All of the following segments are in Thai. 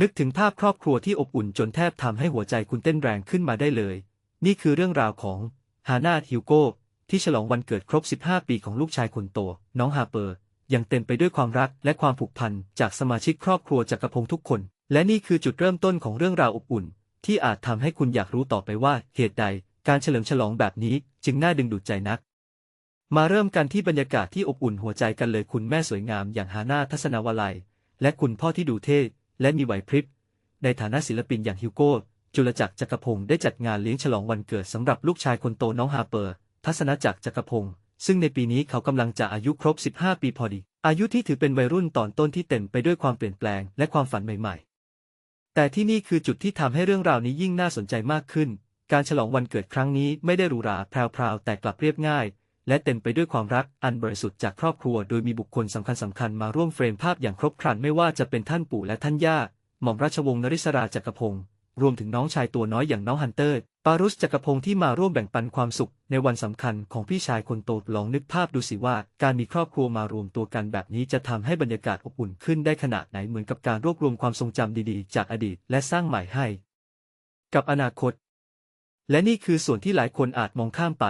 นึกถึงภาพครอบครัวที่อบอุ่นจนแทบทำให้หัวใจคุณเต้นแรงขึ้นมาได้เลย นี่คือเรื่องราวของฮานาฮิวโกที่ฉลองวันเกิดครบ 15 ปีของลูกชายคนโต น้องฮาเปอร์ยังเต็มไปด้วยความรักและความผูกพันจากสมาชิกครอบครัวจักรพงศ์ทุกคน และนี่คือจุดเริ่มต้นของเรื่องราวอบอุ่น ที่อาจทำให้คุณอยากรู้ต่อไปว่าเหตุใด การเฉลิมฉลองแบบนี้จึงน่าดึงดูดใจนัก มาเริ่มกันที่บรรยากาศที่อบอุ่นหัวใจกันเลยคุณแม่สวยงามอย่างฮาน่าทัศนวลัย และคุณพ่อที่ดูเท่ และมีไหวพริบ ในฐานะศิลปินอย่างฮิวโก้ จุลจักรจักรพงศ์ได้จัดงานเลี้ยงฉลองวันเกิดสำหรับลูกชายคนโตน้องฮาเปอร์ ทัศนจักรจักรพงศ์ซึ่งในปีนี้เขากำลังจะอายุครบ 15 ปีพอดี อายุที่ถือเป็นวัยรุ่นตอนต้นที่เต็มไปด้วยความเปลี่ยนแปลงและความฝันใหม่ ๆ แต่ที่นี่คือจุดที่ทำให้เรื่องราวนี้ยิ่งน่าสนใจมากขึ้น การฉลองวันเกิดครั้งนี้ไม่ได้หรูหราแพรวๆแต่กลับเรียบง่าย และเต็มไปด้วยความรักอันบริสุทธิ์จากครอบครัว โดยมีบุคคลสำคัญสำคัญมาร่วมเฟรมภาพอย่างครบครันไม่ว่าจะเป็นท่านปู่และท่านย่า หม่อมราชวงศ์นริศราจักรพงศ์รวมถึงน้องชายตัวน้อยอย่างน้องฮันเตอร์ ปารุสจักรพงศ์ที่มาร่วมแบ่งปันความสุข ในวันสำคัญของพี่ชายคนโตลองนึกภาพดูสิว่า การมีครอบครัวมารวมตัวกันแบบนี้จะทำให้บรรยากาศอบอุ่นขึ้นได้ขนาดไหนเหมือนกับการรวบรวมความทรงจำดีๆ จากอดีต และสร้างใหม่ให้ กับอนาคต และนี่คือส่วนที่หลายคนอาจมองข้ามไป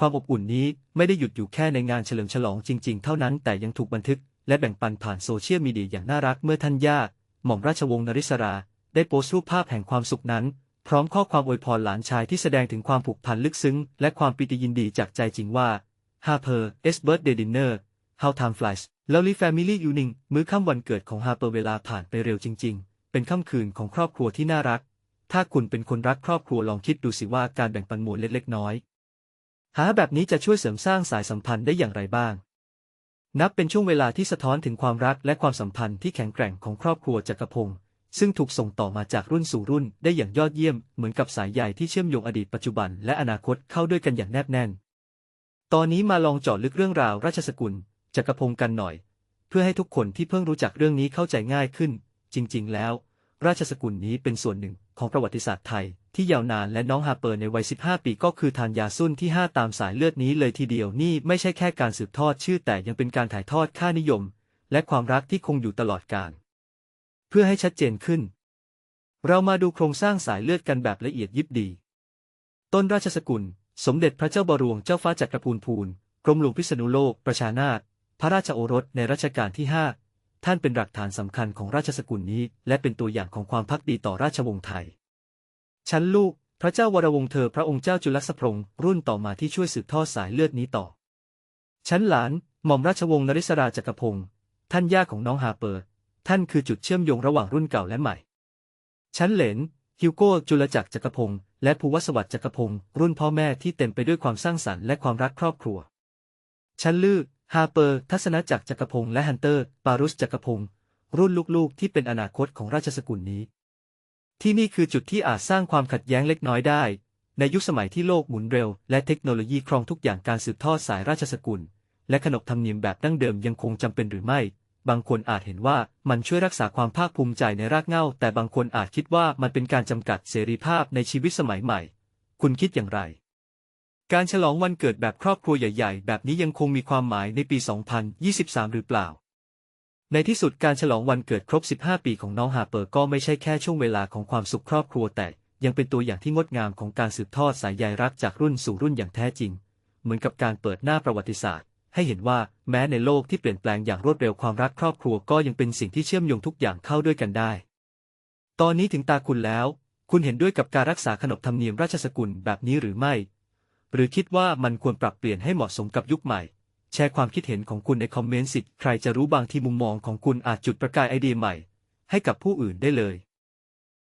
ความอบอุ่นนี้ไม่ได้หยุดอยู่แค่ในงานเฉลิมฉลองจริง ๆ เท่านั้นแต่ยังถูกบันทึก และแบ่งปันผ่านโซเชียลมีเดียอย่างน่ารักเมื่อท่านย่าหม่อมราชวงศ์นริศรา ได้โพสต์รูปภาพแห่งความสุขนั้น พร้อมข้อความอวยพรหลานชายที่แสดงถึงความผูกพันลึกซึ้ง และความปิติยินดีจากใจจริงว่า Harper S birthday dinner How time flies Lovely family evening มื้อค่ำวันเกิดของ Harper เวลาผ่านไปเร็วจริง ๆ เป็นค่ำคืนของครอบครัวที่น่ารัก ถ้าคุณเป็นคนรักครอบครัวลองคิดดูสิว่าการแบ่งปันหมวลเล็กๆน้อย หาแบบนี้จะช่วยเสริมสร้างสายสัมพันธ์ได้อย่างไรบ้าง นับเป็นช่วงเวลาที่สะท้อนถึงความรักและความสัมพันธ์ที่แข็งแกร่งของครอบครัวจักรพงศ์ซึ่งถูกส่งต่อมาจากรุ่นสู่รุ่นได้อย่างยอดเยี่ยมเหมือนกับสายใยที่เชื่อมโยงอดีตปัจจุบันและอนาคตเข้าด้วยกันอย่างแนบแน่น ตอนนี้มาลองเจาะลึกเรื่องราวราชสกุลจักรพงศ์กันหน่อย เพื่อให้ทุกคนที่เพิ่งรู้จักเรื่องนี้เข้าใจง่ายขึ้น จริง ๆ แล้ว ราชสกุลนี้เป็นส่วนหนึ่งของประวัติศาสตร์ไทย ที่ยาวนานและน้องฮาเปอร์ในวัย 15 ปีก็คือทานยาซุ่นที่ 5 ตามสายเลือดนี้เลยทีเดียวนี่ไม่ใช่แค่การสืบทอดชื่อแต่ยังเป็นการถ่ายทอดค่านิยม และความรักที่คงอยู่ตลอดกาลเพื่อให้ชัดเจนขึ้น เรามาดูโครงสร้างสายเลือดกันแบบละเอียดยิบดี ต้นราชสกุล สมเด็จพระเจ้าบรวงเจ้าฟ้าจักรพูนพูนกรมหลวงพิษณุโลก ประชานาถพระราชโอรสในรัชกาลที่ 5 ท่านเป็นหลักฐานสำคัญของราชสกุลนี้ และเป็นตัวอย่างของความพักดีต่อราชวงศ์ไทย ชั้นลูก พระเจ้าวรวงศ์เธอพระองค์เจ้าจุลสพรงรุ่นต่อมาที่ช่วยสืบทอดสายเลือดนี้ต่อ ชั้นหลาน หม่อมราชวงศ์นริศราจักรพงศ์ท่านย่าของน้องฮาเปอร์ ท่านคือจุดเชื่อมโยงระหว่างรุ่นเก่าและใหม่ ชั้นเหลนฮิวโก้จุลจักรจักรพงศ์และภูวสวัสดิ์จักรพงศ์รุ่นพ่อแม่ที่เต็มไปด้วยความสร้างสรรค์และความรักครอบครัว ชั้นลือฮาเปอร์ ทัศนจักรจักรพงศ์และฮันเตอร์ ปารุสจักรพงศ์รุ่นลูกๆ ที่เป็นอนาคตของราชสกุลนี้ ที่นี่คือจุดที่อาจสร้างความขัดแย้งเล็กน้อยได้ ในยุคสมัยที่โลกหมุนเร็ว และเทคโนโลยีครองทุกอย่างการสืบทอดสายราชสกุล และขนบธรรมเนียมแบบดั้งเดิมยังคงจำเป็นหรือไม่ บางคนอาจเห็นว่ามันช่วยรักษาความภาคภูมิใจในรากเหง้า แต่บางคนอาจคิดว่ามันเป็นการจำกัดเสรีภาพในชีวิตสมัยใหม่ คุณคิดอย่างไร การฉลองวันเกิดแบบครอบครัวใหญ่ ๆ แบบนี้ยังคงมีความหมายในปี 2023 หรือเปล่า ในที่สุดการฉลองวันเกิดครบ 15 ปีของน้องฮาเปอร์ก็ไม่ใช่แค่ช่วงเวลาของความสุขครอบครัวแต่ยังเป็นตัวอย่างที่งดงามของการสืบทอดสายใยรักจากรุ่นสู่รุ่นอย่างแท้จริง เหมือนกับการเปิดหน้าประวัติศาสตร์ ให้เห็นว่าแม้ในโลกที่เปลี่ยนแปลงอย่างรวดเร็วความรักครอบครัวก็ยังเป็นสิ่งที่เชื่อมโยงทุกอย่างเข้าด้วยกันได้ ตอนนี้ถึงตาคุณแล้ว คุณเห็นด้วยกับการรักษาขนบธรรมเนียมราชสกุลแบบนี้หรือไม่ หรือคิดว่ามันควรปรับเปลี่ยนให้เหมาะสมกับยุคใหม่ แชร์ความคิดเห็นของคุณในคอมเมนต์สิ ใครจะรู้บางทีมุมมองของคุณอาจจุดประกายไอเดียใหม่ ให้กับผู้อื่นได้เลย